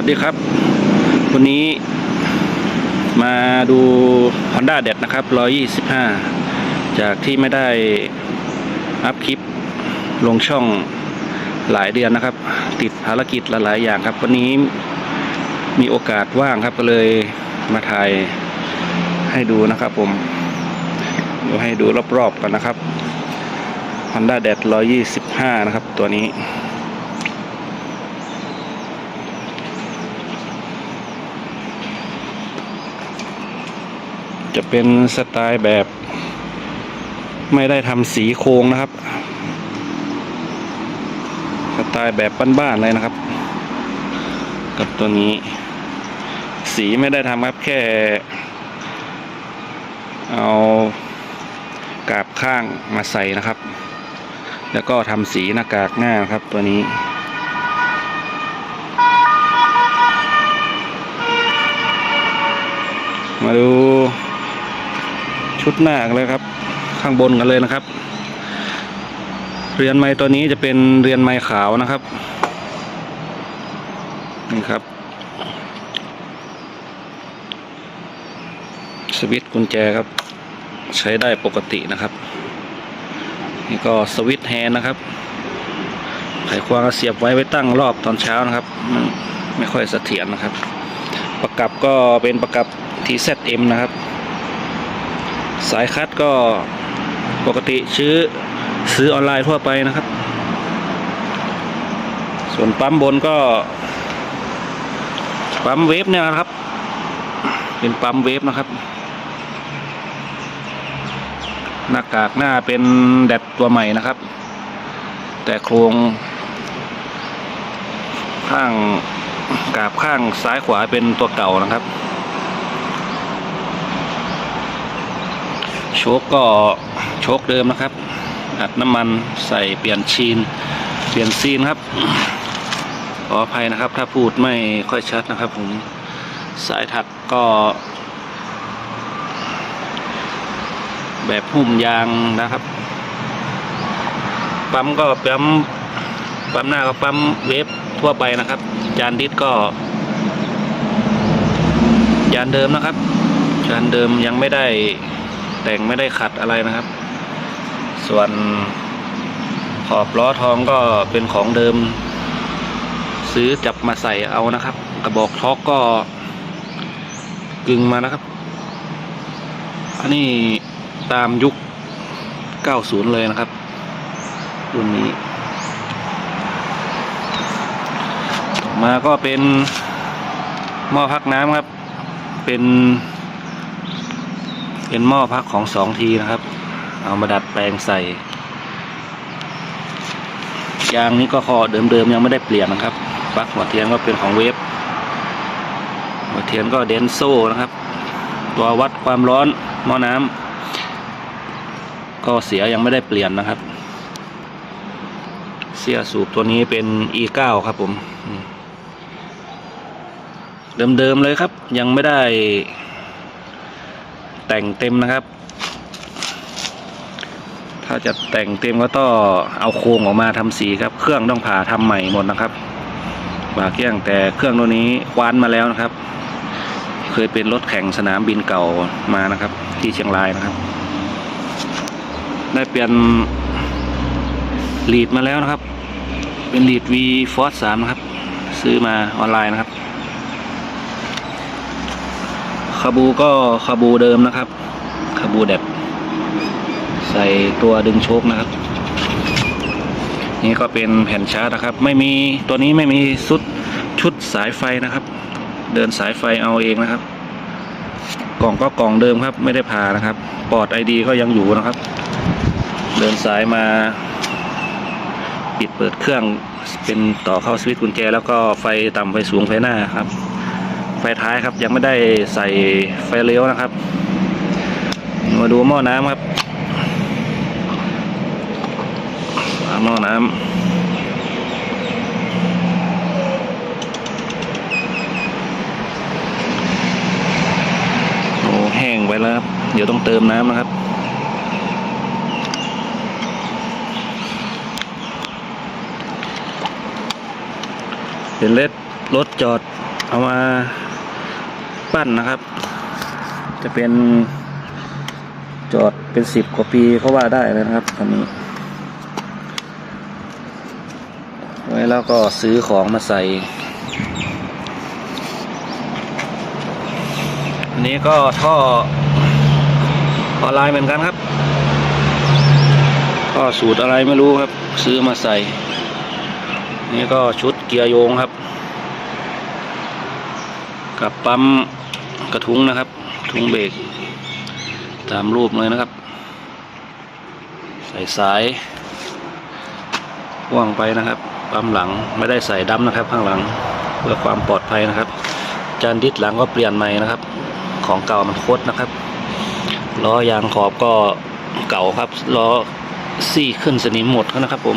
วัสดีครับ วันนี้มาดู Honda เด็ดนะครับ 125 จากที่ไม่ได้อัพคลิปลงช่องหลายเดือนนะครับ ติดภารกิจหลายๆอย่างครับ วันนี้มีโอกาสว่างครับก็เลยมาถ่ายให้ดูนะครับผมเดี๋ยวให้ดูรอบๆกันนะครับ Honda เด็ด125 นะครับตัวนี้ จะเป็นสไตล์แบบ ไม่ได้ทำสีโครงนะครับ สไตล์แบบบ้านๆเลยนะครับ กับตัวนี้ สีไม่ได้ทำครับแค่ เอากาบข้างมาใส่นะครับ แล้วก็ทำสีหน้ากากหน้าครับตัวนี้มาดู ชุดหน้ากันเลยครับ ข้างบนกันเลยนะครับ เรือนไม้ตัวนี้จะเป็นเรือนไม้ขาวนะครับ นี่ครับ สวิตช์กุญแจครับ ใช้ได้ปกตินะครับ นี่ก็สวิตช์แฮนด์นะครับ ไขควงเสียบไว้ไว้ตั้งรอบตอนเช้านะครับ มันไม่ค่อยเสถียรนะครับ ประกับก็เป็นประกับ TZM นะครับ สายคัดก็ปกติซื้อซื้อออนไลน์ทั่วไปนะครับ ส่วนปั๊มบนก็ ปั๊มเวฟเนี่ยนะครับ เป็นปั๊มเวฟนะครับ หน้ากากหน้าเป็นแดดตัวใหม่นะครับ แต่โครง ข้างกาบข้างซ้ายขวาเป็นตัวเก่านะครับ โชคก็โชคเดิมนะครับ อัดน้ำมันใส่เปลี่ยนชีน เปลี่ยนซีนครับขออภัยนะครับ ถ้าพูดไม่ค่อยชัดนะครับผมสายถักก็ แบบหุ้มยางนะครับ ปั๊มก็ปั๊มปั๊มหน้าก็ปั๊มเวฟทั่วไปนะครับ จานดิสก็จานเดิมนะครับจานเดิมยังไม่ได้ แต่งไม่ได้ขัดอะไรนะครับ ส่วนขอบล้อทองก็เป็นของเดิม ซื้อจับมาใส่เอานะครับ กระบอกท็อกก็กึ่งมานะครับ อันนี้ตามยุค 90 เลยนะครับ รุ่นนี้ มาก็เป็นหม้อพักน้ำครับ เป็น เป็นหม้อพักของสองทีนะครับ เอามาดัดแปลงใส่ยางนี้ก็คอเดิมๆยังไม่ได้เปลี่ยนนะครับปลั๊กหัวเทียนก็เป็นของเวฟหัวเทียนก็เดนโซ่นะครับ ตัววัดความร้อนหม้อน้ำก็เสียยังไม่ได้เปลี่ยนนะครับ เสียสูบตัวนี้เป็น E9 ครับผม เดิมๆเลยครับ ยังไม่ได้ แต่งเต็มนะครับ ถ้าจะแต่งเต็มก็ต้องเอาโครงออกมาทำสีครับ เครื่องต้องผ่าทำใหม่หมดนะครับบาเกี้ยงแต่เครื่องตัวนี้คว้านมาแล้วนะครับ เคยเป็นรถแข่งสนามบินเก่ามานะครับ ที่เชียงรายนะครับ ได้เปลี่ยนลีดมาแล้วนะครับ เป็นลีด V Force 3นะครับ ซื้อมาออนไลน์นะครับ คาบูก็คาบูเดิมนะครับคาบูแดดใส่ตัวดึงโชคนะครับ นี่ก็เป็นแผ่นชาร์จนะครับ ไม่มีตัวนี้ไม่มีชุดชุดสายไฟนะครับ เดินสายไฟเอาเองนะครับ กล่องก็กล่องเดิมครับ ไม่ได้ผ่านะครับปอดไอดีก็ยังอยู่นะครับ เดินสายมา ปิดเปิดเครื่องเป็นต่อเข้าสวิตช์กุญแจ แล้วก็ไฟต่ำไฟสูงไฟหน้าครับ ไฟท้ายครับ ยังไม่ได้ใส่ไฟเลี้ยวนะครับ มาดูหม้อน้ำครับหม้อน้ำโอ้แห้งไปแล้วครับ เดี๋ยวต้องเติมน้ำนะครับเป็นเลดรถจอด เอามาปั้นนะครับ จะเป็นจอดเป็นสิบกว่าปีเขาว่าได้เลยนะครับคันนี้ ไว้แล้วก็ซื้อของมาใส่ อันนี้ก็ท่อออนไลน์เหมือนกันครับก็สูตรอะไรไม่รู้ครับ ซื้อมาใส่ นี่ก็ชุดเกียร์โยงครับ กับปั๊มกระทุ้งนะครับ ทุ้งเบรกตามรูปเลยนะครับ ใส่สายว่างไปนะครับปั๊มหลังไม่ได้ใส่ดั้มนะครับ ข้างหลังเพื่อความปลอดภัยนะครับ จานดิสหลังก็เปลี่ยนใหม่นะครับ ของเก่ามันโคตรนะครับล้อยางขอบก็เก่าครับล้อซี่ขึ้นสนิมหมดแล้วนะครับผม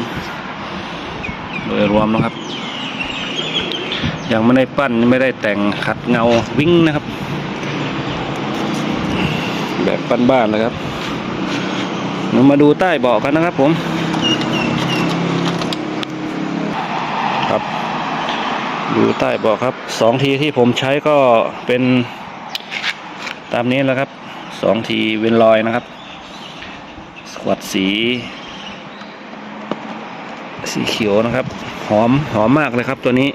โดยรวมนะครับ ยังไม่ได้ปั้นไม่ได้แต่งขัดเงาวิ่งนะครับ แบบบ้านๆนะครับเรามาดูใต้เบาะกันนะครับผมครับดูใต้เบาะครับสองทีที่ผมใช้ก็เป็นตามนี้แหล้วครับสองทีเวนลอยนะครับสวัดสี สีเขียวนะครับ หอมหอมมากเลยครับตัวนี้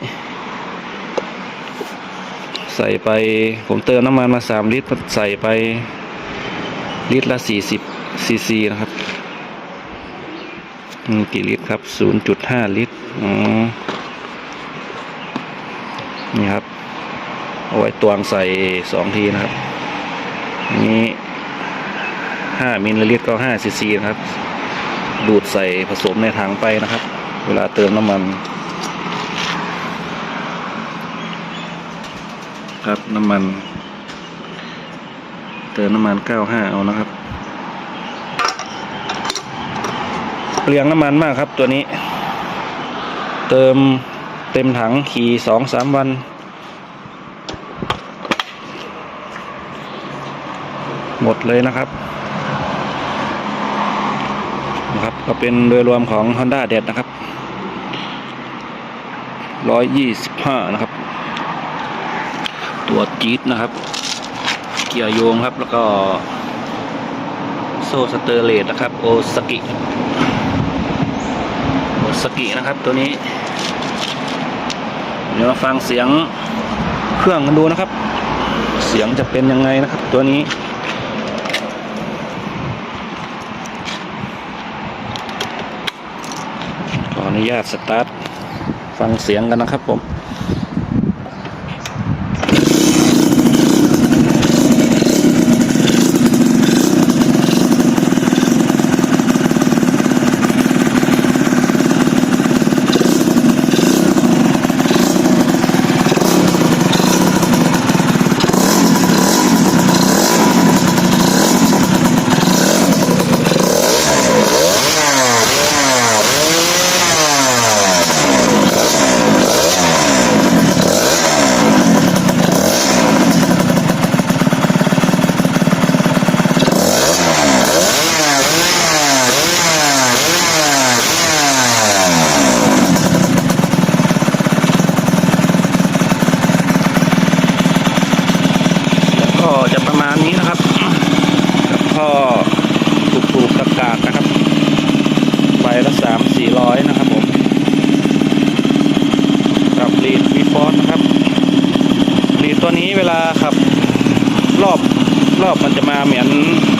ใส่ไปผมเติมน้ำมันมาสามลิตรใส่ไปลิตรละสี่สิบซีซีนะครับกี่ลิตรครับศูนย์จุดห้าลิตรนี่ครับ เอาไว้ตวงใส่สองทีนะครับอันนี้ห้ามิลลิลิตรก็ห้าซีซีนะครับ ดูดใส่ผสมในถังไปนะครับ เวลาเติมน้ำมัน ครับน้ำมัน เติมน้ำมัน 95 เอานะครับ เปลืองน้ำมันมากครับตัวนี้ เติมเต็มถังขี่สองสามวัน หมดเลยนะครับนะครับ ก็เป็นโดยรวมของ Honda เด็ดนะครับ 125 นะครับ ตัวจี๊ดนะครับ เกียร์โยงครับแล้วก็ โซ่สเตอร์เลสนะครับ โอสกิโอสกินะครับตัวนี้ เดี๋ยวมาฟังเสียงเครื่องกันดูนะครับ เสียงจะเป็นยังไงนะครับ ตัวนี้ขออนุญาตสตาร์ทฟังเสียงกันนะครับผม ก็จะประมาณนี้นะครับกับพ่อถูกถูกๆประกาศนะครับใบละสามสี่ร้อยนะครับผมกับลีดวีฟอร์นะครับลีดตัวนี้ เวลาขับรอบรอบมันจะมาเหมือน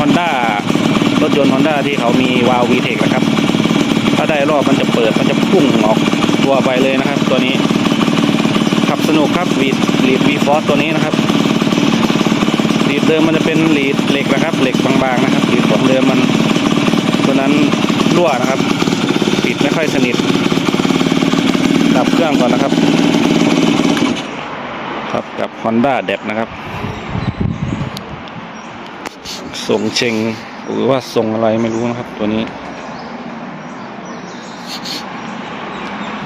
Honda รถยนต์ Honda ที่เขามีวาล์ว VTEC นะครับ ถ้าได้รอบมันจะเปิดมันจะพุ่งออกตัวไปเลยนะครับ ตัวนี้ ขับสนุกครับลีดลีดวีฟอร์ตัวนี้นะครับลีดเดิมมันจะเป็นลีดเหล็กนะครับ เหล็กบางๆนะครับลีดของเดิมมันตัวนั้นรั่วนะครับ ปิดไม่ค่อยสนิทดับเครื่องก่อนนะครับ ครับกับ Honda d e นะครับส่งเชงหรือว่าส่งอะไรไม่รู้นะครับ ตัวนี้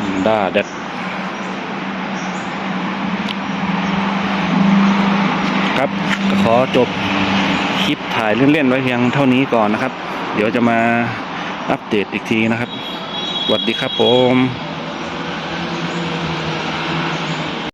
Honda d e ครับขอจบคลิปถ่ายเล่นๆไว้เพียงเท่านี้ก่อนนะครับ เดี๋ยวจะมาอัปเดตอีกทีนะครับสวัสดีครับผม